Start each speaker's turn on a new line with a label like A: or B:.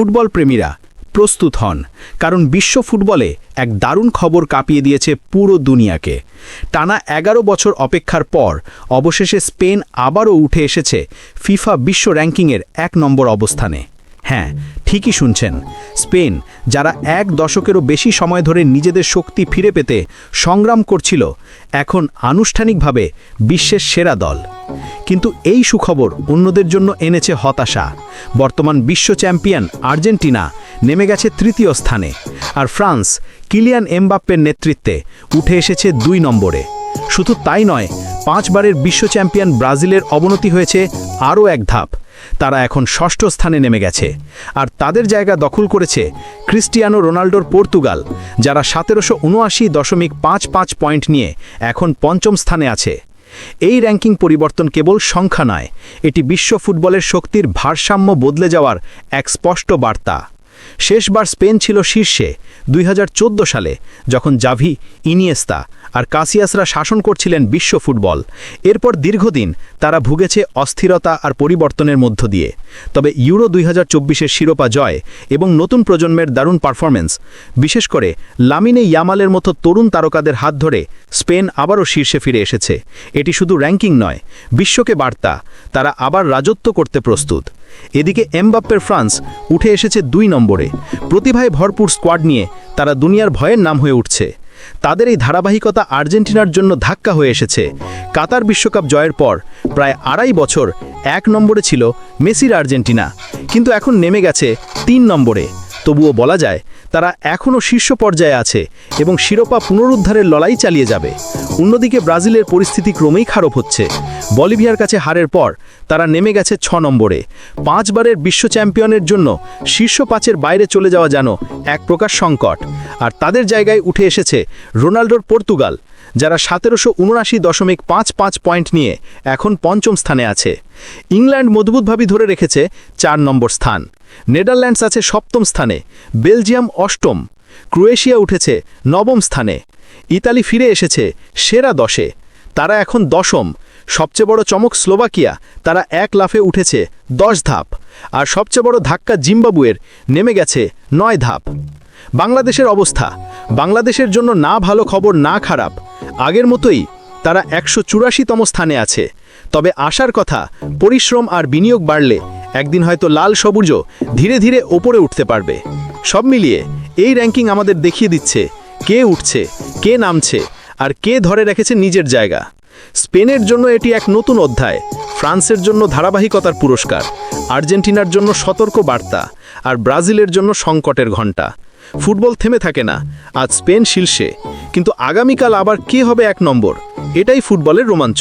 A: Football প্রেমীরা প্রস্তুত হন, কারণ বিশ্ব ফুটবলে এক দারুণ খবর কাঁপিয়ে দিয়েছে পুরো দুনিয়াকে। টানা এগারো বছর অপেক্ষার পর অবশেষে স্পেন আবারও উঠে এসেছে ফিফা বিশ্ব র্যাঙ্কিংয়ের এক নম্বর অবস্থানে। হ্যাঁ ঠিকই শুনছেন। স্পেন, যারা এক দশকেরও বেশি সময় ধরে নিজেদের শক্তি ফিরে পেতে সংগ্রাম করছিল, এখন আনুষ্ঠানিকভাবে বিশ্বের সেরা দল। কিন্তু এই সুখবর অন্যদের জন্য এনেছে হতাশা। বর্তমান বিশ্ব চ্যাম্পিয়ন আর্জেন্টিনা নেমে গেছে তৃতীয় স্থানে, আর ফ্রান্স কিলিয়ান এমবাপ্পের নেতৃত্বে উঠে এসেছে দুই নম্বরে। শুধু তাই নয় পাঁচবারের বিশ্ব চ্যাম্পিয়ন ব্রাজিলের অবনতি হয়েছে আরও এক ধাপ। তারা এখন ষষ্ঠ স্থানে নেমে গেছে। আর তাদের জায়গা দখল করেছে ক্রিস্টিয়ানো রোনাল্ডোর পর্তুগাল, যারা সতেরোশো উনআশি দশমিক পাঁচ পাঁচ পয়েন্ট নিয়ে এখন পঞ্চম স্থানে আছে। এই র্যাঙ্কিং পরিবর্তন কেবল সংখ্যা নয়, এটি বিশ্ব ফুটবলের শক্তির ভারসাম্য বদলে যাওয়ার এক স্পষ্ট বার্তা। শেষবার স্পেন ছিল শীর্ষে দুই হাজার চোদ্দ সালে যখন জাভি, ইনিয়েস্তা আর কাসিয়াসরা শাসন করছিলেন বিশ্ব ফুটবল, এরপর দীর্ঘদিন তারা ভুগেছে অস্থিরতা আর পরিবর্তনের মধ্য দিয়ে। তবে ইউরো দুই হাজার শিরোপা জয় এবং নতুন প্রজন্মের দারুণ পারফরমেন্স বিশেষ করে লামিনে ইয়ামালের মতো তরুণ তারকাদের হাত ধরে স্পেন আবারও শীর্ষে ফিরে এসেছে। এটি শুধু র্যাঙ্কিং নয়, বিশ্বকে বার্তা, তারা আবার রাজত্ব করতে প্রস্তুত। এদিকে এমবাপ্পের ফ্রান্স উঠে এসেছে দুই নম্বরে। প্রতিভায় ভরপুর স্কোয়াড নিয়ে তারা দুনিয়ার ভয়ের নাম হয়ে উঠছে। তাদের এই ধারাবাহিকতা আর্জেন্টিনার জন্য ধাক্কা হয়ে এসেছে। কাতার বিশ্বকাপ জয়ের পর প্রায় আড়াই বছর এক নম্বরে ছিল মেসির আর্জেন্টিনা। কিন্তু এখন নেমে গেছে তিন নম্বরে। তবুও বলা যায়, তারা এখনও শীর্ষ পর্যায়ে আছে এবং শিরোপা পুনরুদ্ধারের লড়াই চালিয়ে যাবে। অন্যদিকে ব্রাজিলের পরিস্থিতি ক্রমেই খারাপ হচ্ছে। বলিভিয়ার কাছে হারের পর তারা নেমে গেছে ছ নম্বরে। পাঁচবারের বিশ্ব চ্যাম্পিয়নের জন্য শীর্ষ পাঁচের বাইরে চলে যাওয়া যেন এক প্রকার সংকট। আর তাদের জায়গায় উঠে এসেছে রোনাল্ডোর পর্তুগাল, যারা সতেরোশো উনআশি দশমিক পাঁচ পাঁচ পয়েন্ট নিয়ে এখন পঞ্চম স্থানে আছে। ইংল্যান্ড মজবুতভাবে ধরে রেখেছে চার নম্বর স্থান। নেদারল্যান্ডস আছে সপ্তম স্থানে, বেলজিয়াম অষ্টম, ক্রোয়েশিয়া উঠেছে নবম স্থানে, ইতালি ফিরে এসেছে সেরা দশে, তারা এখন দশম, সবচেয়ে বড় চমক স্লোভাকিয়া, তারা এক লাফে উঠেছে দশ ধাপ, আর সবচেয়ে বড় ধাক্কা জিম্বাবুয়ের, নেমে গেছে নয় ধাপ। বাংলাদেশের অবস্থা, বাংলাদেশের জন্য না ভালো খবর না খারাপ, আগের মতোই তারা একশো চুরাশিতম স্থানে আছে, তবে আশার কথা, পরিশ্রম আর বিনিয়োগ বাড়লে একদিন হয়তো লাল সবুজ ধীরে ধীরে ওপরে উঠতে পারবে। সব মিলিয়ে এই র্যাঙ্কিং আমাদের দেখিয়ে দিচ্ছে কে উঠছে, কে নামছে আর কে ধরে রেখেছে নিজের জায়গা। স্পেনের জন্য এটি এক নতুন অধ্যায়, ফ্রান্সের জন্য ধারাবাহিকতার পুরস্কার, আর্জেন্টিনার জন্য সতর্ক বার্তা আর ব্রাজিলের জন্য সংকটের ঘণ্টা। ফুটবল থেমে থাকে না, আজ স্পেন শীর্ষে, কিন্তু আগামীকাল আবার কে হবে এক নম্বর? এটাই ফুটবলের রোমাঞ্চ।